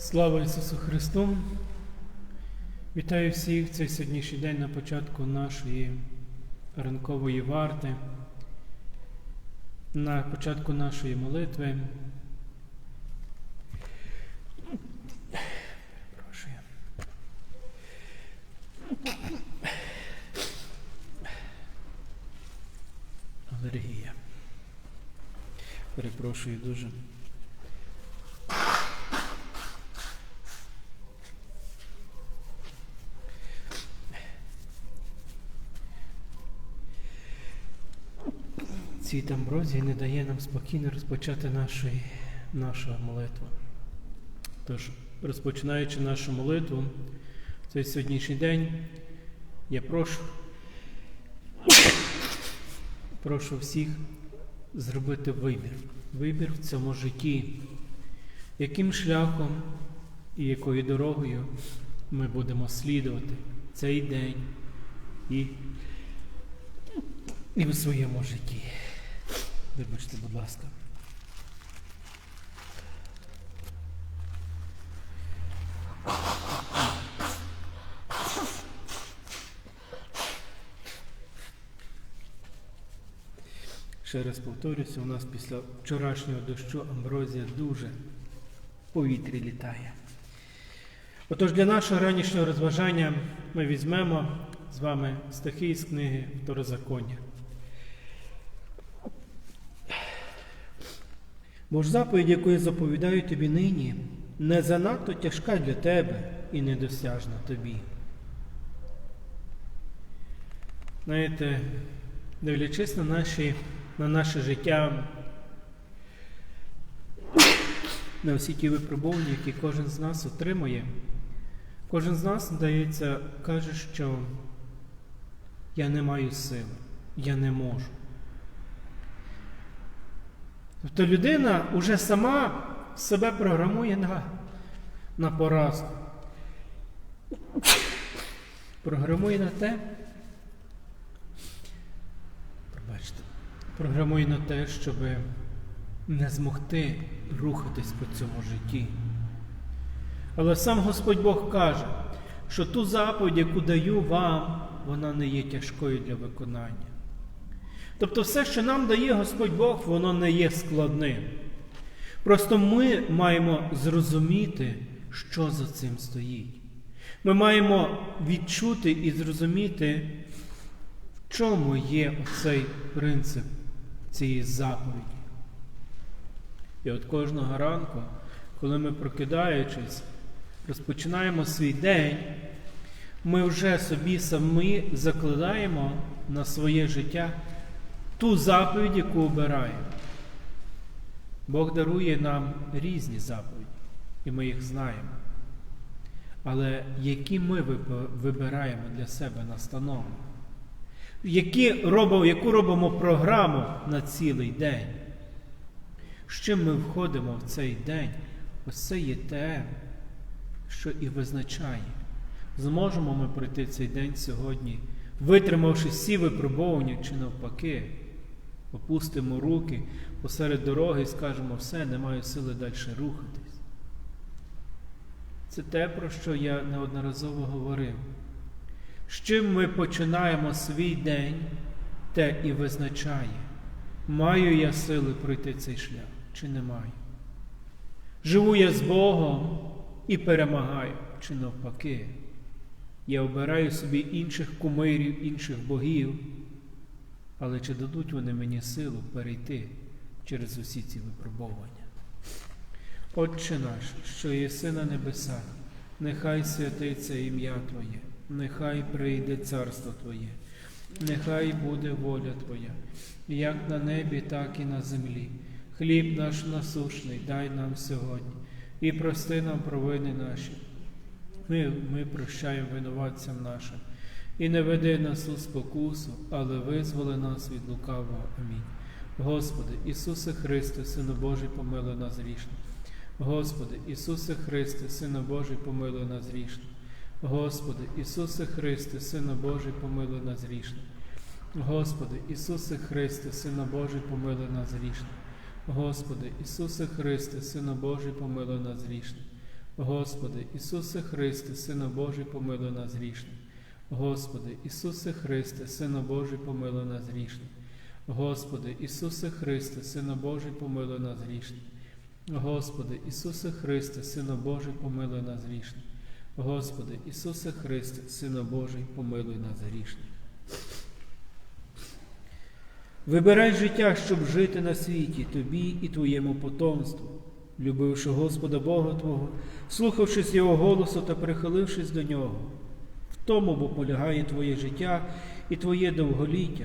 Слава Ісусу Христу! Вітаю всіх цей сьогоднішній день на початку нашої ранкової варти, на початку нашої молитви. Алергія. Перепрошую дуже. Цвіт амброзії не дає нам спокійно розпочати нашої, нашу молитву. Тож, розпочинаючи нашу молитву цей сьогоднішній день, я прошу, прошу всіх зробити вибір. Вибір в цьому житті, яким шляхом і якою дорогою ми будемо слідувати цей день і, і в своєму житті. Вибачте, будь ласка. Ще раз повторюся, у нас після вчорашнього дощу амброзія дуже в повітрі літає. Отож, для нашого ранішнього розважання ми візьмемо з вами стихи з книги Второзаконня. Бо ж заповідь, яку я заповідаю тобі нині, не занадто тяжка для тебе і недосяжна тобі. Знаєте, дивлячись на, наші, на наше життя, на всі ті випробування, які кожен з нас отримує, кожен з нас, здається, каже, що я не маю сили, я не можу. Тобто людина вже сама себе програмує на, на поразку. Програмує на те, пробачте, програмує на те, щоб не змогти рухатись по цьому житті. Але сам Господь Бог каже, що ту заповідь, яку даю вам, вона не є тяжкою для виконання. Тобто все, що нам дає Господь Бог, воно не є складним. Просто ми маємо зрозуміти, що за цим стоїть. Ми маємо відчути і зрозуміти, в чому є оцей принцип цієї заповіді. І от кожного ранку, коли ми прокидаючись, розпочинаємо свій день, ми вже собі самі закладаємо на своє життя ту заповідь, яку обираємо. Бог дарує нам різні заповіді, і ми їх знаємо. Але які ми вибираємо для себе настанову? Які робимо, яку робимо програму на цілий день? З чим ми входимо в цей день? Ось це є те, що і визначає. Зможемо ми пройти цей день сьогодні, витримавши всі випробування чи навпаки, опустимо руки посеред дороги і скажемо, все, не маю сили далі рухатись. Це те, про що я неодноразово говорив. З чим ми починаємо свій день, те і визначає, маю я сили пройти цей шлях, чи не маю. Живу я з Богом і перемагаю, чи навпаки. Я обираю собі інших кумирів, інших богів, але чи дадуть вони мені силу перейти через усі ці випробування? Отче наш, що єси на небесах, нехай святиться ім'я Твоє, нехай прийде царство Твоє, нехай буде воля Твоя, як на небі, так і на землі. Хліб наш насушний дай нам сьогодні і прости нам провини наші. Ми, ми прощаємо винуватцям нашим. І не веди нас у спокусу, але визволи нас від лукавого. Амінь. Господи, Ісусе Христе, Сину Божий, помилуй нас грішно. Господи, Ісусе Христе, Сину Божий, помилуй нас грішно. Господи, Ісусе Христе, Сину Божий, помилуй нас грішно. Господи, Ісусе Христе, Сину Божий, помилуй нас грішно. Господи, Ісусе Христе, Сину Божий, помилуй нас грішно. Господи, Ісусе Христе, Сина Божий, помилуй нас грішних. Господи, Ісусе Христе, Сина Божий, помилуй нас грішних. Господи, Ісусе Христе, Сина Божий, помилуй нас грішних. Господи, Ісусе Христе, Сина Божий, помилуй нас грішних. Господи, Ісусе Христе, Сина Божий, помилуй нас грішних. Вибирай життя, щоб жити на світі, тобі і твоєму потомству, любивши Господа Бога Твого, слухавшись Його голосу та прихилившись до Нього. Тому бо полягає твоє життя і твоє довголіття,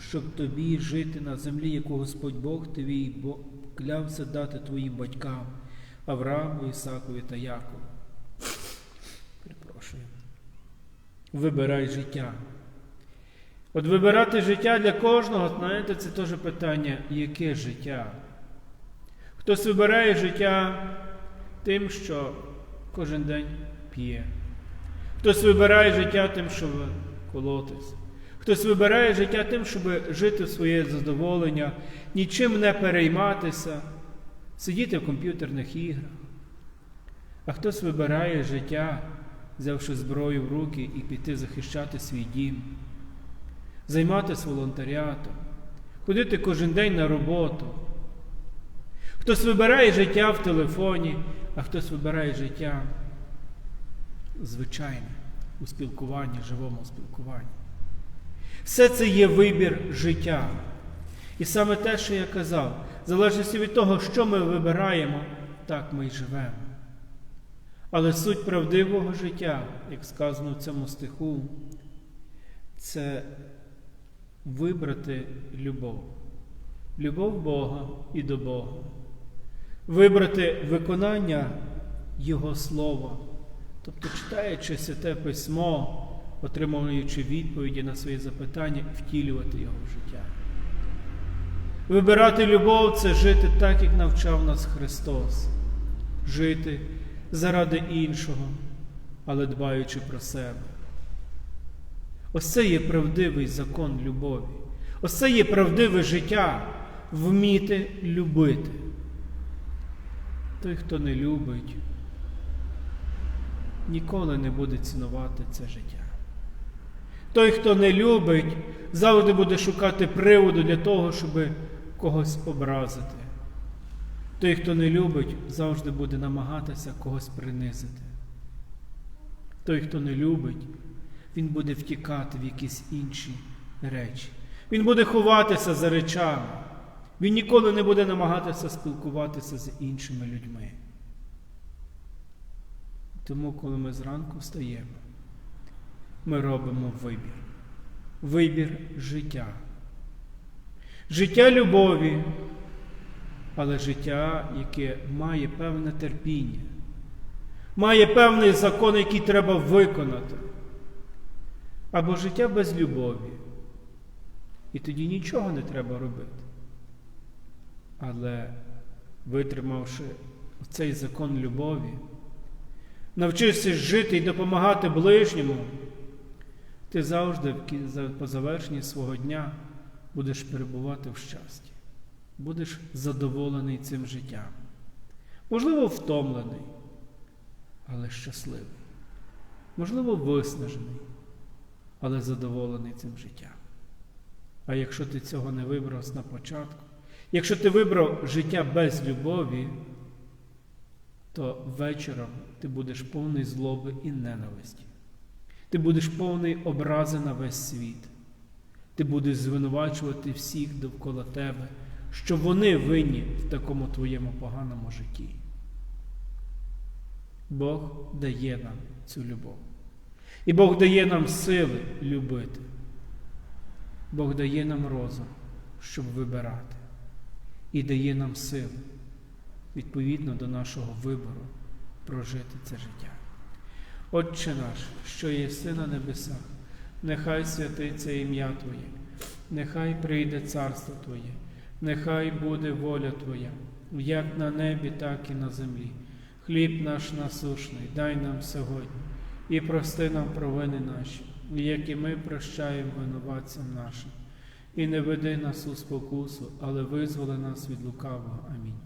щоб тобі жити на землі, яку Господь Бог твій бо клявся дати твоїм батькам Аврааму, Ісакові та Якову. Перепрошую. Вибирай життя. От вибирати життя для кожного, знаєте, це теж питання, яке життя. Хтось вибирає життя тим, що кожен день п'є. Хтось вибирає життя тим, щоб колотись. Хтось вибирає життя тим, щоб жити в своє задоволення, нічим не перейматися, сидіти в комп'ютерних іграх. А хтось вибирає життя, взявши зброю в руки і піти захищати свій дім, займатися волонтеріатом, ходити кожен день на роботу. Хтось вибирає життя в телефоні, а хтось вибирає життя звичайне у спілкуванні, живому спілкуванні. Все це є вибір життя. І саме те, що я казав, в залежності від того, що ми вибираємо, так ми й живемо. Але суть правдивого життя, як сказано в цьому стиху, це вибрати любов. Любов Бога і до Бога. Вибрати виконання Його Слова. Тобто, читаючи святе письмо, отримуючи відповіді на свої запитання, втілювати його в життя. Вибирати любов це жити так, як навчав нас Христос, жити заради іншого, але дбаючи про себе. Ось це є правдивий закон любові. Ось це є правдиве життя вміти любити. Той, хто не любить, ніколи не буде цінувати це життя. Той, хто не любить, завжди буде шукати приводу для того, щоб когось образити. Той, хто не любить, завжди буде намагатися когось принизити. Той, хто не любить, він буде втікати в якісь інші речі. Він буде ховатися за речами. Він ніколи не буде намагатися спілкуватися з іншими людьми. Тому, коли ми зранку встаємо, ми робимо вибір. Вибір життя. Життя любові, але життя, яке має певне терпіння, має певний закон, який треба виконати. Або життя без любові. І тоді нічого не треба робити. Але витримавши цей закон любові, навчився жити і допомагати ближньому, ти завжди по завершенні свого дня будеш перебувати в щасті, будеш задоволений цим життям. Можливо, втомлений, але щасливий. Можливо, виснажений, але задоволений цим життям. А якщо ти цього не вибрав на початку, якщо ти вибрав життя без любові, то вечором ти будеш повний злоби і ненависті. Ти будеш повний образи на весь світ. Ти будеш звинувачувати всіх довкола тебе, що вони винні в такому твоєму поганому житті. Бог дає нам цю любов. І Бог дає нам сили любити. Бог дає нам розум, щоб вибирати, і дає нам сили відповідно до нашого вибору прожити це життя. Отче наш, що є на небесах, нехай святиться ім'я Твоє, нехай прийде царство Твоє, нехай буде воля Твоя, як на небі, так і на землі. Хліб наш насушний, дай нам сьогодні і прости нам провини наші, як і ми прощаємо винуватцям нашим. І не веди нас у спокусу, але визволи нас від лукавого. Амінь.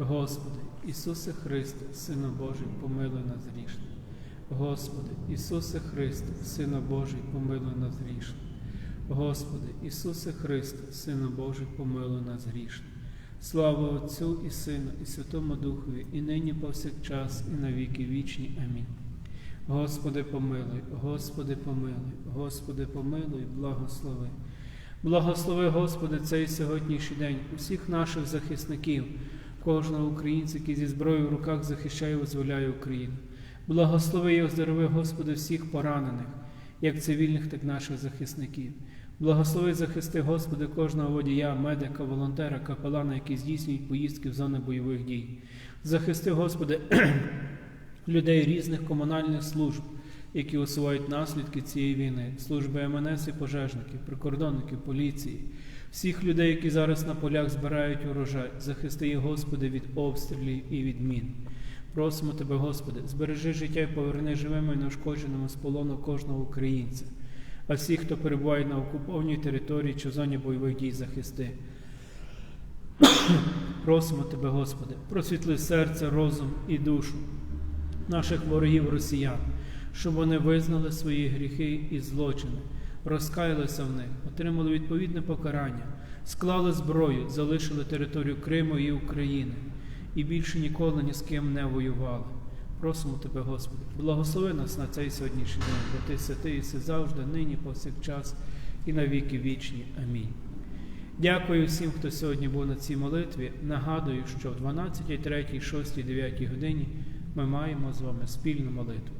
Господи, Ісусе Христе, Сина Божий, помилуй нас грішних. Господи, Ісусе Христе, Сина Божий, помилуй нас грішних. Господи, Ісусе Христе, Сина Божий, помилуй нас грішних. Слава Отцю і Сину, і Святому Духові, і нині повсякчас, і на віки вічні. Амінь. Господи, помилуй, Господи, помилуй, Господи, помилуй, благослови. Благослови, Господи, цей сьогоднішній день усіх наших захисників, кожного українця, який зі зброєю в руках захищає і визволяє Україну. Благослови і оздорови, Господи, всіх поранених, як цивільних, так і наших захисників. Благослови захисти, Господи, кожного водія, медика, волонтера, капелана, які здійснюють поїздки в зони бойових дій. Захисти, Господи, людей різних комунальних служб, які усувають наслідки цієї війни, служби МНС і пожежників, прикордонників, поліції, всіх людей, які зараз на полях збирають урожай, захисти їх, Господи, від обстрілів і від мін. Просимо Тебе, Господи, збережи життя і поверни живими і неушкодженими з полону кожного українця, а всіх, хто перебуває на окупованій території чи в зоні бойових дій, захисти. Просимо Тебе, Господи, просвітли серце, розум і душу наших ворогів росіян, щоб вони визнали свої гріхи і злочини, розкаялися в них, отримали відповідне покарання, склали зброю, залишили територію Криму і України і більше ніколи ні з ким не воювали. Просимо Тебе, Господи, благослови нас на цей сьогоднішній день, бо Ти святий і завжди, нині, повсякчас і на віки вічні. Амінь. Дякую всім, хто сьогодні був на цій молитві. Нагадую, що в 12, 3, 6, 9 годині ми маємо з вами спільну молитву.